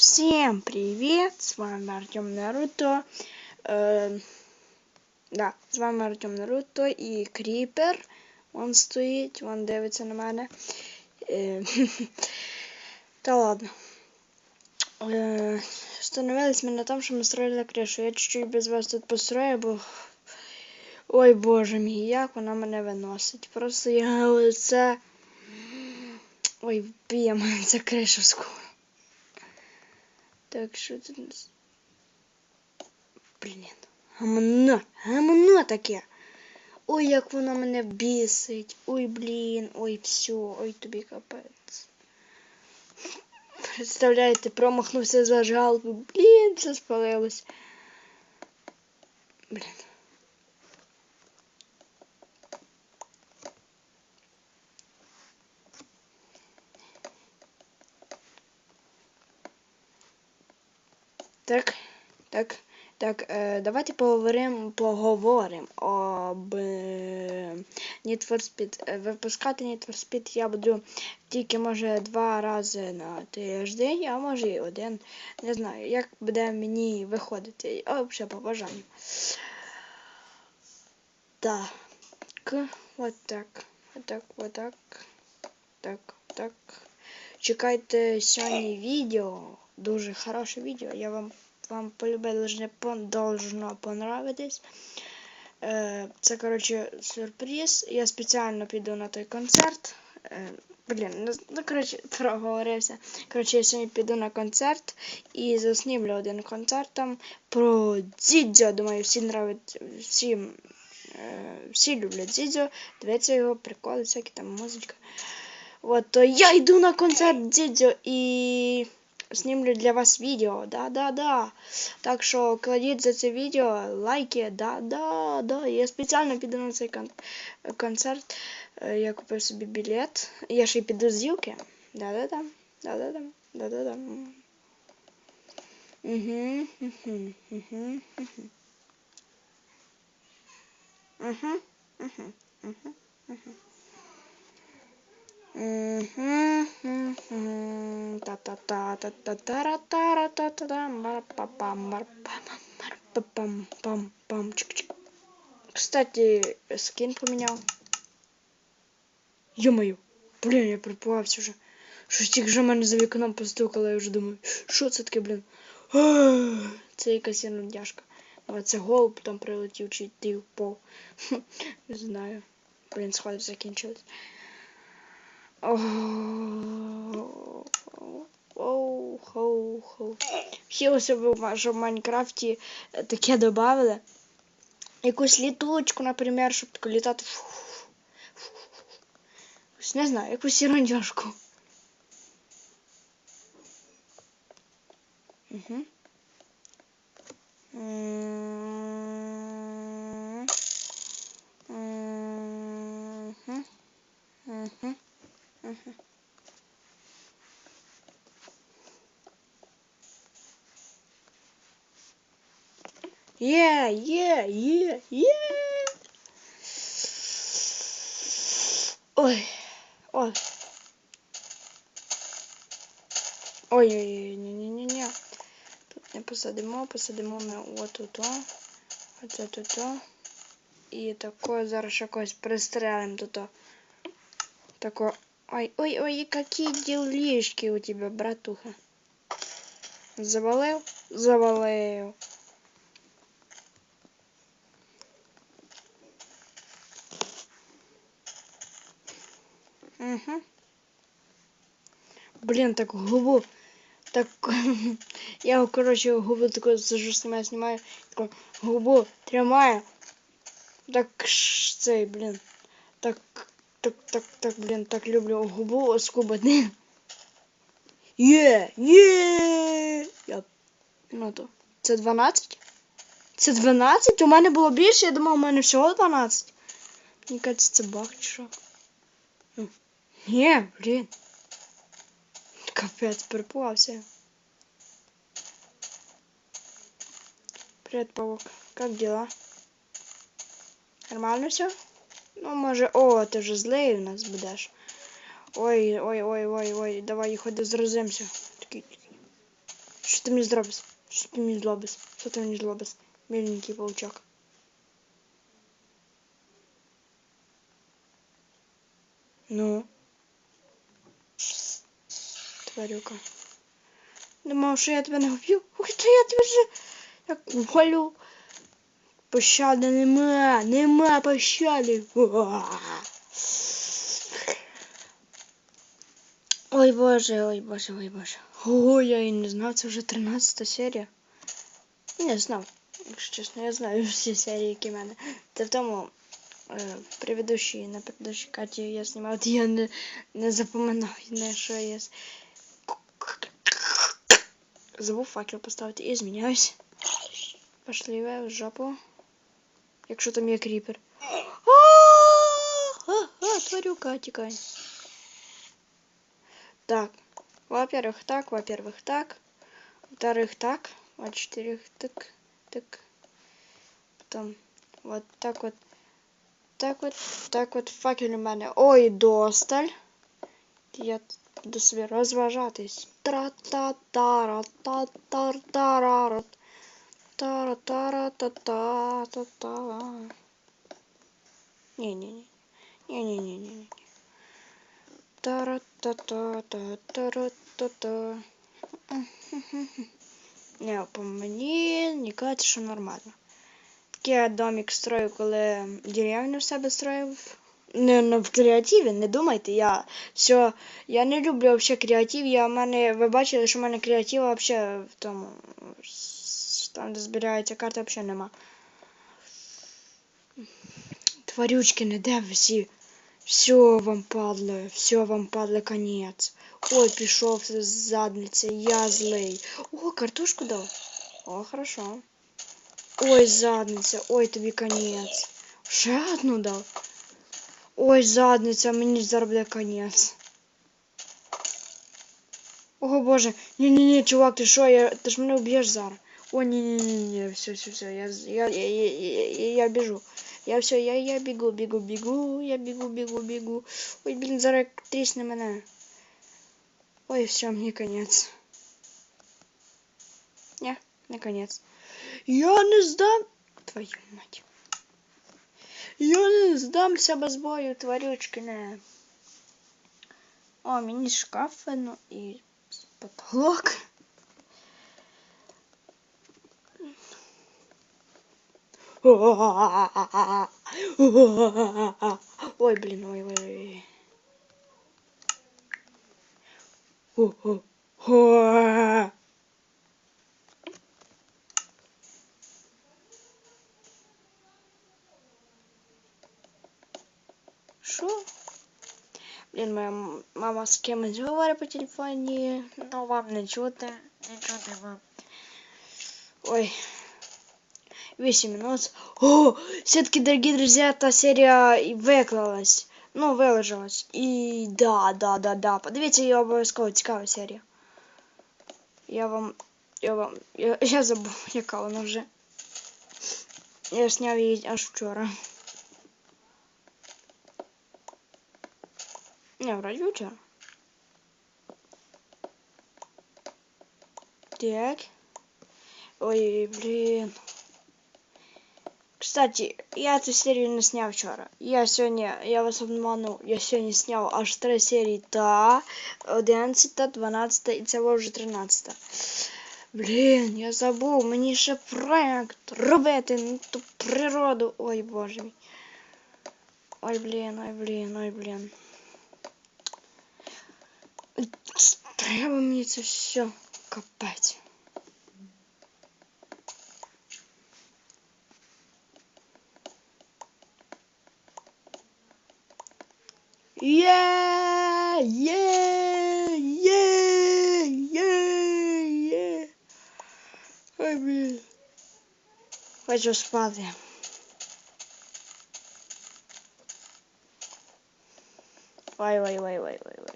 Всем привет! С вами Артем Наруто. Е, да, з вами Артем Наруто і Кріпер. Он стоїть, він дивиться на мене. Та ладно. Е, Становились ми на тому, що ми строїли кришу. Я чуть-чуть без вас тут построю, бо. Ой боже мій, як вона мене виносить. Просто я лице. Ой, мене ця криша скоро. Так, що це у? Блін. Гамно, гамно таке. Ой, як воно мене бісить. Ой, блін, ой, все, ой тобі капець. Представляєте, промахнувся зажал. Блін, все спалилось. Блін. Так, так, так, е, давайте поговоримо, поговоримо об Need for Speed. Е, Випускати Need for Speed я буду тільки, може, два рази на тиждень, а може і один. Не знаю, як буде мені виходити. А взагалі по бажанню. Так, от так, от так, от так, так, так. Чекайте сьогодні відео. Дуже хороше відео. Я вам вам полюбе должно понравитись. Е, це, коротше, сюрприз. Я спеціально піду на той концерт. Е, блін, ну, ну коротше, проговорився. Коротше, я сьогодні піду на концерт і заснімлю один концерт там про Дзідзьо. Думаю, всі нравиться, всім, е, всі люблять Дзідзьо. Дивиться його, приколи, всякі там музичка. От, то я йду на концерт Дзідзьо і знімлю для вас відео. Да-да-да. Так що кладіть за це відео лайки. Да-да-да. Я спеціально піду на цей кон- концерт. Е, Я купив собі білет. Я ще й піду з Юки. Да-да-да. Да-да-да. Да-да-да. Угу, угу, угу, угу. Угу, угу, угу, угу. Кстати, скин поменял. Ё-моё, блин, я приплався вже. Щось тільки вже мене за вікном постукало, я вже думаю, що це таке, блін? Це якась нудяшка. А це голуб там прилетів чи ти впав. Не знаю. Блін, сходи закінчились. Оу-хоу-хоу. Хотілося б, щоб в Майнкрафті е, таке додали. Якусь літучку, наприклад, щоб тако літати. Не знаю, якусь ерундяшку. Угу. Угу. Угу. Є, є, є. Ой, ой. Ой-ой-ой, ні-ні-ні-ні. Тут не посадимо, посадимо ми отут. Оце тут. І тако зараз ще когось пристрелим тут. Тако. Ой, ой, ой, какие делишки у тебя, братуха. Завалив? Завалив. Угу. Блин, так губу. Так я, короче, губу такой сажу, снимаю, снимаю. Тако, губу тримаю. Так цей, блин. Так, так, так, так, блин, так люблю губу скубати. Є, є. Я, ну то, це 12? Це 12? У мене було більше, я думав, у мене всього 12. Мені кажеться, це баг чи що. Ні, блін. Капець, переплався. Привет, паук. Как дела? Нормально все? Ну, може, о, ти вже злий у нас будеш. Ой, ой, ой, ой, ой, давай ходи зразимося. Такий. Що ти мені зробиш? Що ти мені зробиш? Що ти мені зробиш? Миленький паучок. Ну. Тварюка. Думав, що я тебе не вб'ю. Ух, то я тебе вже як голю. Пощади нема, нема пощади. Ой боже, ой боже, ой боже. Ого, я і не знав, це вже 13 серія. Не знав. Якщо чесно, я знаю всі серії, які в мене. Це в тому е, предыдущій, на предыдущій карті я знімав, я не, не запоминав, не що я. с- Забув факел поставити і зміняюсь. Пошли ви в жопу. Якщо там є кріпер. А, а, тварюка, тікай. Так. Во-первых, так, во-первых, так. Во-вторых, так. Во-четырех, так, так. Потом вот так вот. Так вот, так от факел у мене. Ой, досталь. Я буду собі розважатись. тра та тара та тар тарара тара тара та та та та ні ні ні ні ні ні ні тара та та та тара та та Не, по мені мені кажеться, що нормально. Такий я домик строю, коли деревню в себе строїв. Не, не в креативі, не думайте, я все, я не люблю вообще креатив. Я в мене, ви бачили, що в мене креативу вообще в тому, там, де збирається карта, взагалі нема. Тварючки, не де всі. Все вам падло, все вам падло конець. Ой, пішов з задниці, я злий. О, картошку дав. О, хорошо. Ой, задниця, ой, тобі конець. Ще одну дав. Ой, задниця, мені зараз буде конець. О боже, ні-ні-ні, чувак, ти що, я... ти ж мене уб'єш зараз. О, ні-ні-ні, все, все, все, я, з- я, я, я, я, я, я біжу. Я все, я, я бігу, бігу, бігу, я бігу, бігу, бігу. Ой, блін, зараз як трісне мене. Ой, все, мені конець. Ні, не конець. Я не здам... Твою мать. Я не здамся без бою, тварючки, не. О, мені шкаф, ну і потолок. Ой, блін, ой, ой, ой. Блін, моя м- мама з кимось говорить по телефоні, ну вам не чути, не чути вам. Ой. 8 минут. О, все-таки, дорогие друзья, та серия и виклалась. Ну, виложилась. І да, да, да, да. Подивіться її обов'язково цікава серія. Я вам. Я вам. Я, я забув, яка вона вже. Я зняв її аж вчора. Не, вроде вчора. Так. Ой, блин. Кстати, я эту серию не снял вчера. Я сегодня, я вас обманул, я сегодня снял аж три серії та 11, 12 і це вже 13. Блін, я забув, мені ще проект робити на ту природу. Ой, боже мій. Ой, блін, ой, блін, ой, блін. Треба мені це все капець. Є, є, є, є, є. Ой, блін. Хочу спати. Ой, ой, ой, ой, ой, ой.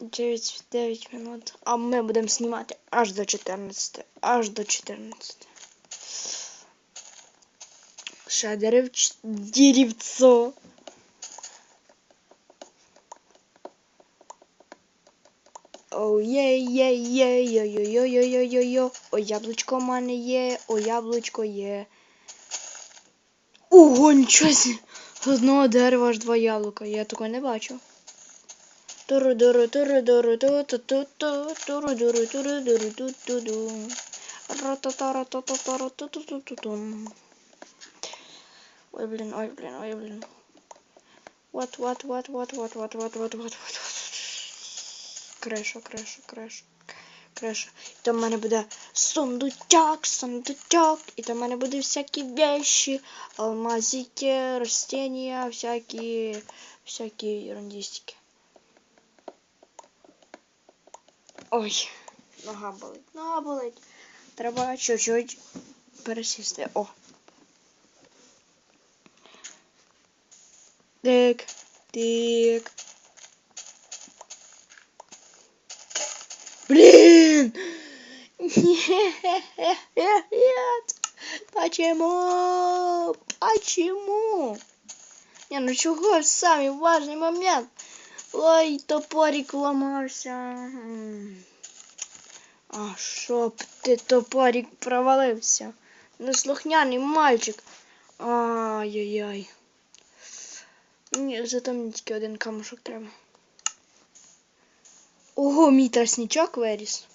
9, 9 минут. А ми будемо знімати аж до 14. Аж до 14. Ще деревч... деревцо. Оу є, є, є, йо, йо, йо, йо, йо, йо, йо. О, яблучко в мене є, о, яблучко є. Ого, нічого. З одного дерева аж два яблука. Я такого не бачу. туру дуру туру дуру ту ту ту ту туру дуру туру дуру ту ту ду ра-та-та ра-та-та ра ту ту ту ту тум Ой, блін, ой, блін, ой, блін. What, what, what, what, what, what, what, what, what, what, what. Криша, криша, криша. Криша. І там в мене буде сундучок, сундучок. І там в мене буде всякі вещи, алмазики, растения, всякі, всякі ерундистики. Ой, нога болить, нога болить. Треба чуть-чуть пересісти. О. Тик, тик. Блин! Почему? Почему? Не, ну чего самый важный момент? Ой, топорик ломався. А щоб ти топорик провалився. Неслухняний мальчик. Ай-яй-яй. Ні, зато мені тільки один камушок треба. Ого, мій тростничок виріс.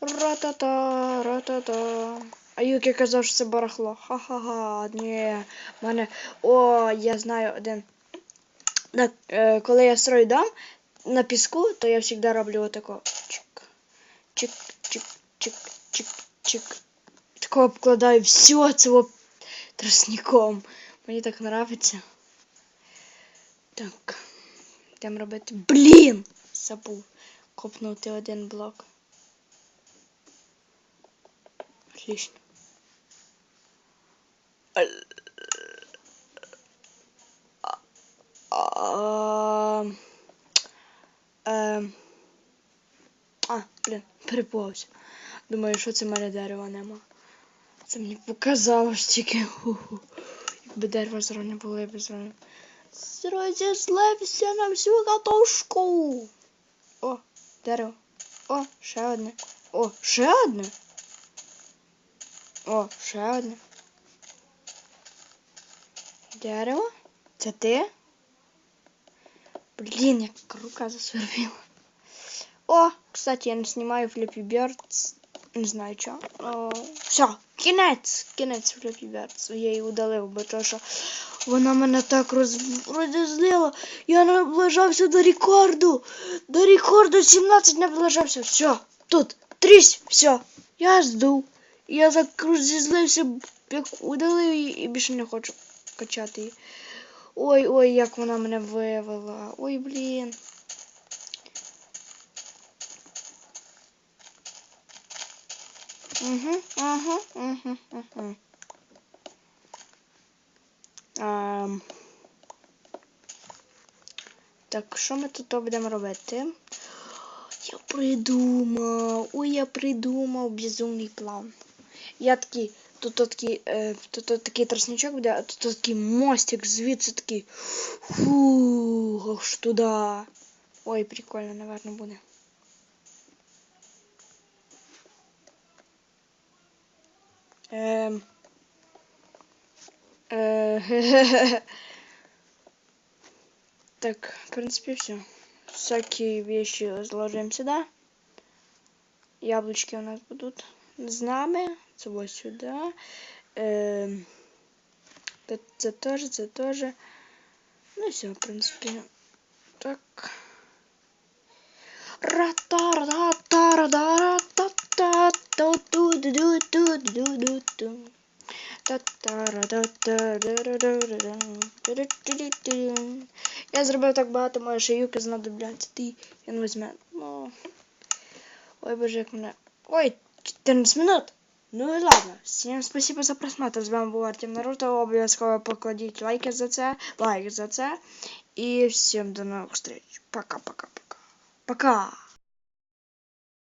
Ра-та-та, ра-та-та. А Юкі казав, що це барахло. Ха-ха-ха. Ні. мене. О, я знаю один. Так, е, коли я строю дом на піску, то я завжди роблю отако. Чик, чик, чик, чик, чик, чик. Тако обкладаю все цього тростником. Мені так нравиться. Так. Йдемо робити. Блін! Забув копнути один блок. Отлично. А, ем, а, блін, перепувався. Думаю, що це в мене дерева нема. Це мені показалось тільки. Якби дерева зразу не було, я б зразу. Розізлився на всю катушку. О, дерево. О, ще одне. О, ще одне. О, ще одне. Дерево? Це ти? Блін, як рука засвербіла. О, кстати, я не знімаю Flappy Birds. Не знаю чого. О, все, кінець. Кінець Flappy Birds. Я її удалив, бо то, що вона мене так роз... розізлила. Я наближався до рекорду. До рекорду 17 наближався. Все, тут, трісь, все. Я здув. Я так розізлився, як удалив її і більше не хочу качати її. Ой, ой, як вона мене вивела. Ой, блін. Угу, ага, угу, угу. Ам. Так, що ми тут будемо робити? Я придумав. Ой, я придумав безумний план. Я такий, тут такий, е, тут такий тростничок буде, а тут такий мостик звідси такий. Фу, аж туди. Ой, прикольно, наверное, буде. Ем. Е, Так, в принципе, все. Всякие вещи разложим сюда. Яблочки у нас будут з нами. Це ось сюди. Е, це, теж, це теж. Ну все, в принципі. Так. Я зробив так багато, може ще юки знадобляться. Ти він візьме. Ну. Ой, боже, як мене. Ой, 14 минут. Ну і ладно. Всім спасибо за просмотр. З вами був Артем Наруто. Обов'язково покладіть лайки за це. Лайк за це. І всім до нових встреч. Пока-пока-пока. Пока.